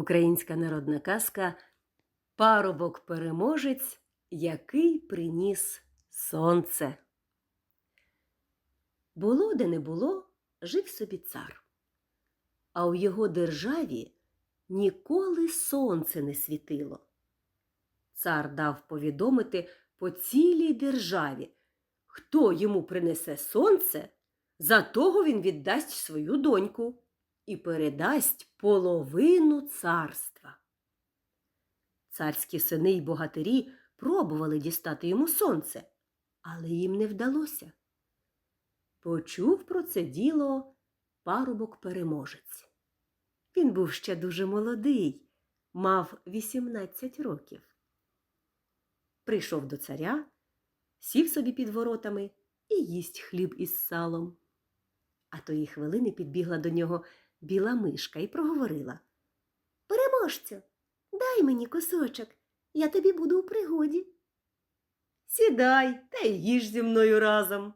Українська народна казка Парубок переможець, який приніс сонце. Було де не було, жив собі цар. А у його державі ніколи сонце не світило. Цар дав повідомити по цілій державі, хто йому принесе сонце, за того він віддасть свою доньку і передасть половину царства. Царські сини й богатирі пробували дістати йому сонце, але їм не вдалося. Почув про це діло парубок переможець. Він був ще дуже молодий, мав 18 років. Прийшов до царя, сів собі під воротами і їсть хліб із салом. А тої хвилини підбігла до нього біла мишка і проговорила Переможцю, дай мені кусочок, я тобі буду у пригоді. Сідай та й їж зі мною разом.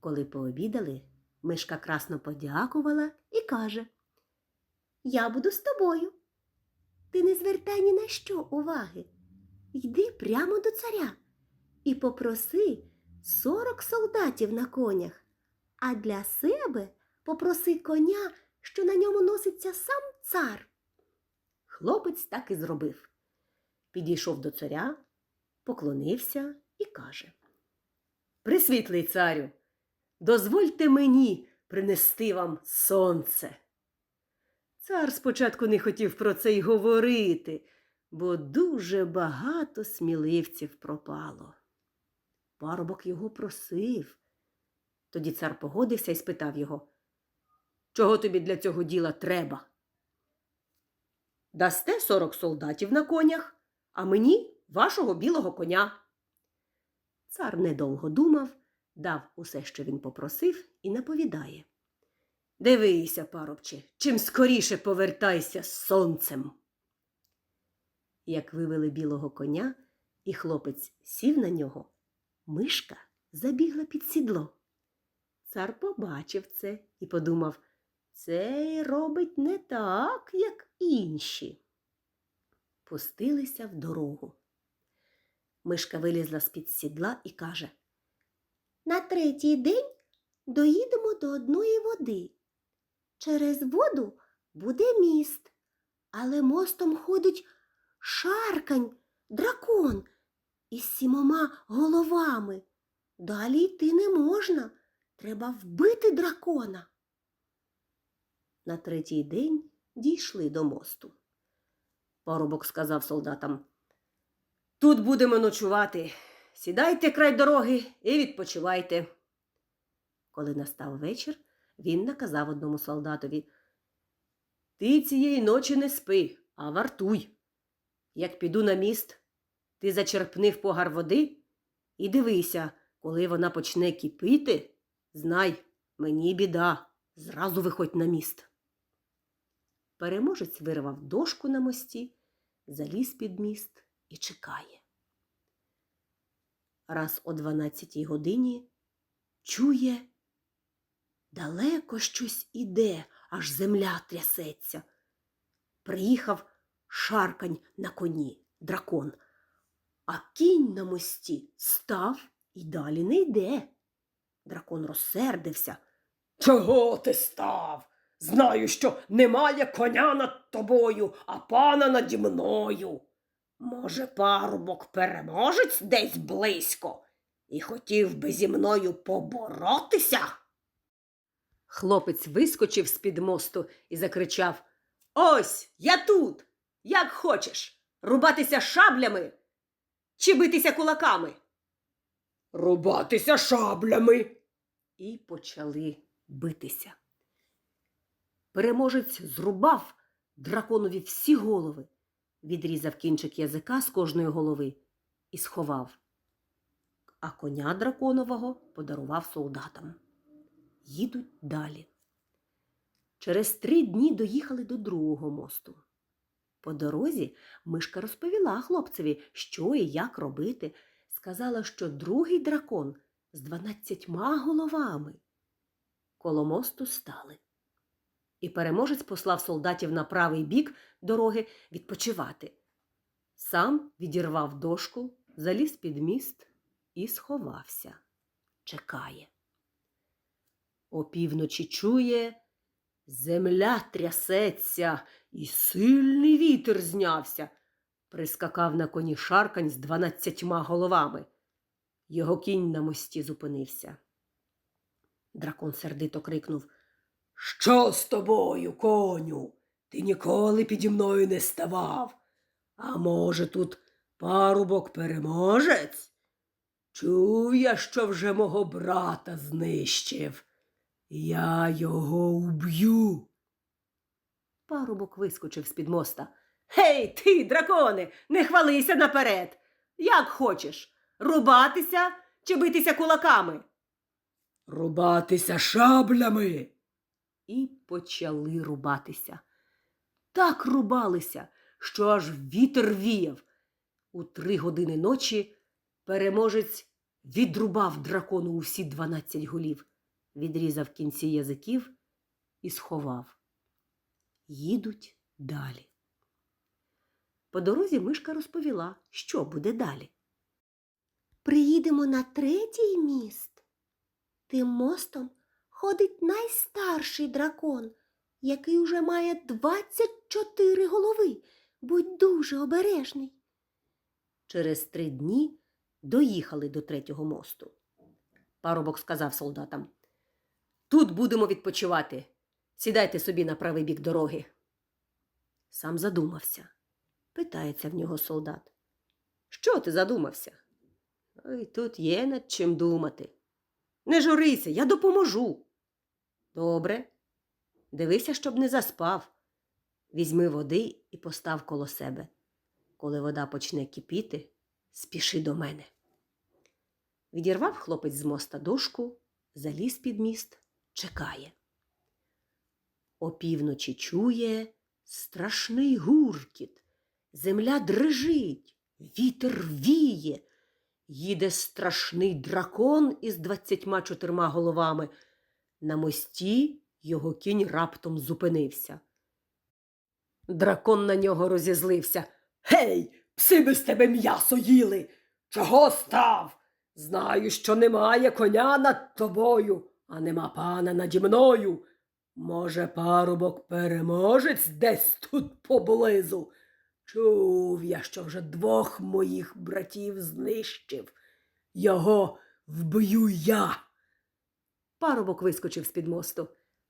Коли пообідали, мишка красно подякувала і каже Я буду з тобою. Ти не звертай ні на що уваги. Йди прямо до царя і попроси сорок солдатів на конях, а для себе попроси коня, що на ньому носиться сам цар. Хлопець так і зробив. Підійшов до царя, поклонився і каже Присвітлий царю, дозвольте мені принести вам сонце. Цар спочатку не хотів про це й говорити, бо дуже багато сміливців пропало. Парубок його просив. Тоді цар погодився і спитав його, чого тобі для цього діла треба? Дасте сорок солдатів на конях, а мені вашого білого коня. Цар недовго думав, дав усе, що він попросив, і наповідає. Дивися, парубче, чим скоріше повертайся з сонцем. Як вивели білого коня, і хлопець сів на нього, мишка забігла під сідло. Цар побачив це і подумав, цей робить не так, як інші. Пустилися в дорогу. Мишка вилізла з-під сідла і каже На третій день доїдемо до одної води. Через воду буде міст, але мостом ходить шаркань, дракон із сімома головами. Далі йти не можна. Треба вбити дракона. На третій день дійшли до мосту. Парубок сказав солдатам Тут будемо ночувати. Сідайте край дороги і відпочивайте. Коли настав вечір, він наказав одному солдатові Ти цієї ночі не спи, а вартуй. Як піду на міст, ти зачерпни в погар води і дивися, коли вона почне кипіти, знай, мені біда, зразу виходь на міст. Переможець вирвав дошку на мості, заліз під міст і чекає. Раз о дванадцятій годині чує, далеко щось іде, аж земля трясеться. Приїхав шаркань на коні, дракон, а кінь на мості став і далі не йде. Дракон розсердився. Чого ти став? Знаю, що немає коня над тобою, а пана наді мною. Може, парубок переможець десь близько і хотів би зі мною поборотися? Хлопець вискочив з-під мосту і закричав Ось я тут. Як хочеш. Рубатися шаблями чи битися кулаками. Рубатися шаблями. І почали битися. Переможець зрубав драконові всі голови, відрізав кінчик язика з кожної голови і сховав. А коня драконового подарував солдатам. Їдуть далі. Через три дні доїхали до другого мосту. По дорозі мишка розповіла хлопцеві, що і як робити. Сказала, що другий дракон з дванадцятьма головами. Коло мосту стали. І переможець послав солдатів на правий бік дороги відпочивати. Сам відірвав дошку, заліз під міст і сховався. Чекає. Опівночі чує, земля трясеться, і сильний вітер знявся. Прискакав на коні шаркань з дванадцятьма головами. Його кінь на мості зупинився. Дракон сердито крикнув Що з тобою, коню? Ти ніколи піді мною не ставав. А може, тут парубок переможець? Чув я, що вже мого брата знищив. Я його уб'ю. Парубок вискочив з-під моста. Гей, ти, драконе, не хвалися наперед. Як хочеш, рубатися чи битися кулаками? Рубатися шаблями. І почали рубатися. Так рубалися, що аж вітер віяв. У три години ночі переможець відрубав дракону усі дванадцять голів, відрізав кінці язиків і сховав. Їдуть далі. По дорозі мишка розповіла, що буде далі. Приїдемо на третій міст. Тим мостом ходить найстарший дракон, який уже має 24 голови. Будь дуже обережний. Через три дні доїхали до третього мосту. Парубок сказав солдатам: Тут будемо відпочивати. Сідайте собі на правий бік дороги. Сам задумався. Питається в нього солдат. Що ти задумався? Ой, тут є над чим думати. Не журися, я допоможу. Добре. Дивися, щоб не заспав. Візьми води і постав коло себе. Коли вода почне кипіти, спіши до мене. Відірвав хлопець з моста дошку, заліз під міст, чекає. Опівночі чує страшний гуркіт. Земля дрижить, вітер віє. Їде страшний дракон із двадцятьма чотирма головами. На мості його кінь раптом зупинився. Дракон на нього розізлився. Гей, пси без тебе м'ясо їли. Чого став? Знаю, що немає коня над тобою, а нема пана наді мною. Може, парубок переможець десь тут поблизу. Чув я, що вже двох моїх братів знищив. Його вб'ю я. Парубок вискочив з-під мосту.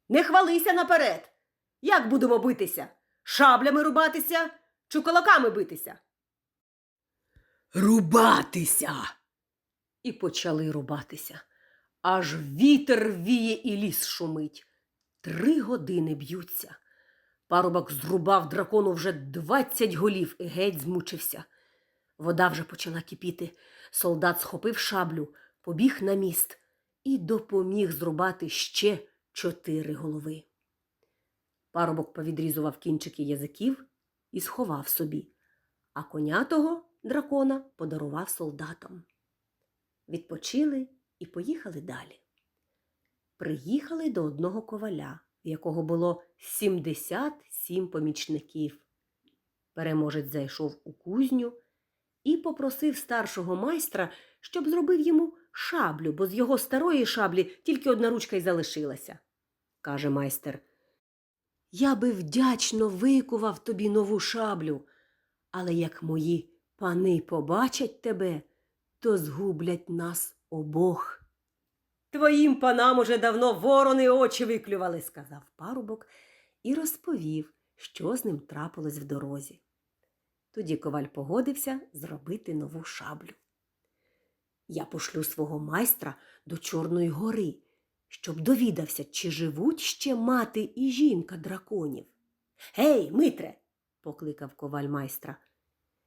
Не хвалися наперед. Як будемо битися? Шаблями рубатися чи кулаками битися? Рубатися. І почали рубатися. Аж вітер віє і ліс шумить. Три години б'ються. Парубок зрубав дракону вже двадцять голів і геть змучився. Вода вже почала кипіти. Солдат схопив шаблю, побіг на міст і допоміг зрубати ще чотири голови. Парубок повідрізував кінчики язиків і сховав собі, а коня того дракона подарував солдатам. Відпочили і поїхали далі. Приїхали до одного коваля, в якого було 77 помічників. Переможець зайшов у кузню і попросив старшого майстра, щоб зробив йому шаблю, бо з його старої шаблі тільки одна ручка й залишилася. Каже майстер. Я би вдячно викував тобі нову шаблю, але як мої пани побачать тебе, то згублять нас обох. Твоїм панам уже давно ворони очі виклювали, сказав парубок і розповів, що з ним трапилось в дорозі. Тоді коваль погодився зробити нову шаблю. Я пошлю свого майстра до Чорної гори, щоб довідався, чи живуть ще мати і жінка драконів. Гей, Митре, покликав коваль майстра.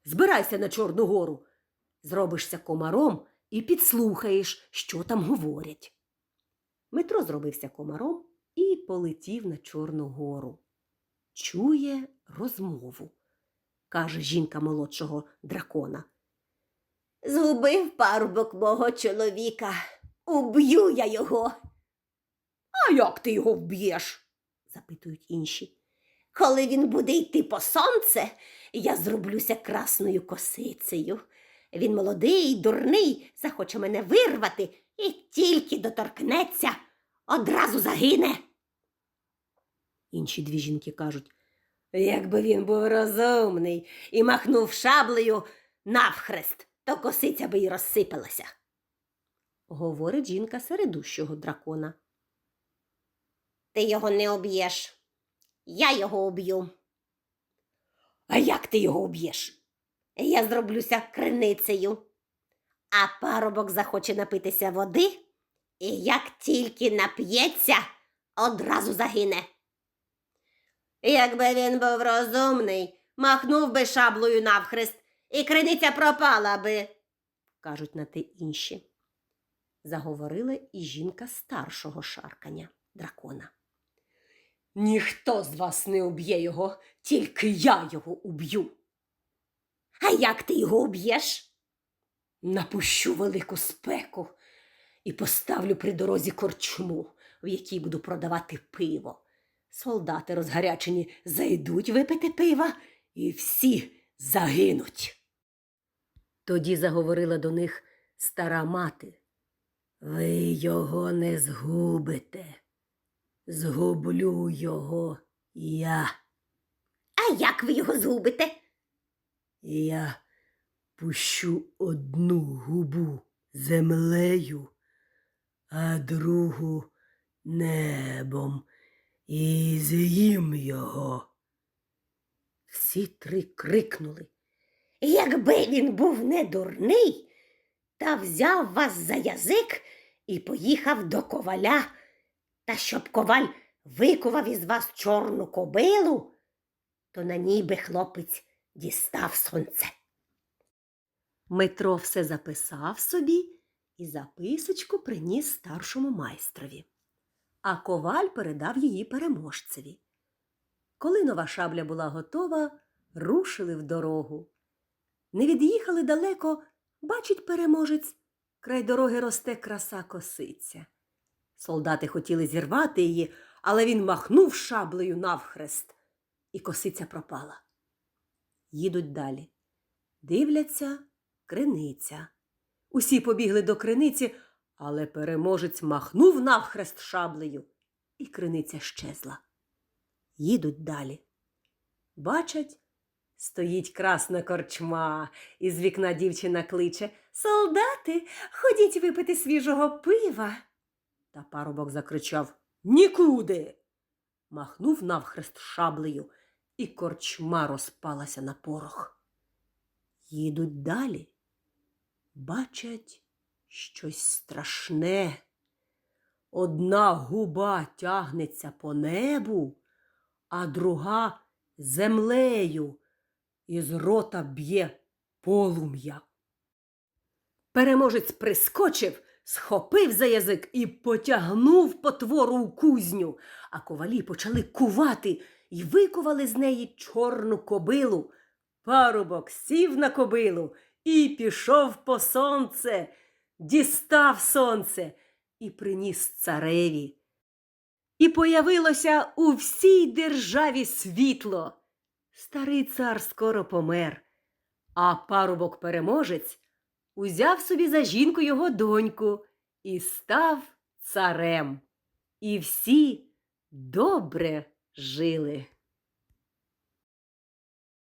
Збирайся на Чорну гору. Зробишся комаром і підслухаєш, що там говорять. Метро зробився комаром і полетів на Чорну гору. Чує розмову, каже жінка молодшого дракона. Згубив парубок мого чоловіка. Уб'ю я його. А як ти його вб'єш? запитують інші. Коли він буде йти по сонце, я зроблюся красною косицею. Він молодий, дурний, захоче мене вирвати і тільки доторкнеться, одразу загине. Інші дві жінки кажуть, якби він був розумний і махнув шаблею навхрест, то косиця би й розсипалася. Говорить жінка середущого дракона. Ти його не об'єш. Я його уб'ю. А як ти його уб'єш? Я зроблюся криницею. А парубок захоче напитися води, і як тільки нап'ється, одразу загине. Якби він був розумний, махнув би шаблею навхрест, і криниця пропала би. кажуть на те інші. Заговорила і жінка старшого шаркання дракона. Ніхто з вас не уб'є його, тільки я його уб'ю. А як ти його уб'єш? Напущу велику спеку і поставлю при дорозі корчму, в якій буду продавати пиво. Солдати розгарячені зайдуть випити пива, і всі загинуть. Тоді заговорила до них стара мати. Ви його не згубите. Згублю його я. А як ви його згубите? Я пущу одну губу землею, а другу небом і з'їм його. Всі три крикнули. Якби він був не дурний, та взяв вас за язик і поїхав до коваля, та щоб коваль викував із вас чорну кобилу, то на ній би хлопець дістав сонце. Метро все записав собі і записочку приніс старшому майстрові. А коваль передав її переможцеві. Коли нова шабля була готова, рушили в дорогу. Не від'їхали далеко, бачить переможець, край дороги росте краса косиця. Солдати хотіли зірвати її, але він махнув шаблею навхрест, і косиця пропала. Їдуть далі. Дивляться криниця. Усі побігли до криниці, але переможець махнув навхрест шаблею, і криниця щезла. Їдуть далі. Бачать, стоїть красна корчма, і з вікна дівчина кличе Солдати, ходіть випити свіжого пива. Та парубок закричав Нікуди. Махнув навхрест шаблею, і корчма розпалася на порох. Їдуть далі. Бачать щось страшне. Одна губа тягнеться по небу, а друга землею, із рота б'є полум'я. Переможець прискочив, схопив за язик і потягнув потвору у кузню, а ковалі почали кувати і викували з неї чорну кобилу. Парубок сів на кобилу і пішов по сонце, дістав сонце і приніс цареві. І появилося у всій державі світло. Старий цар скоро помер, а парубок переможець узяв собі за жінку його доньку і став царем. І всі добре жили.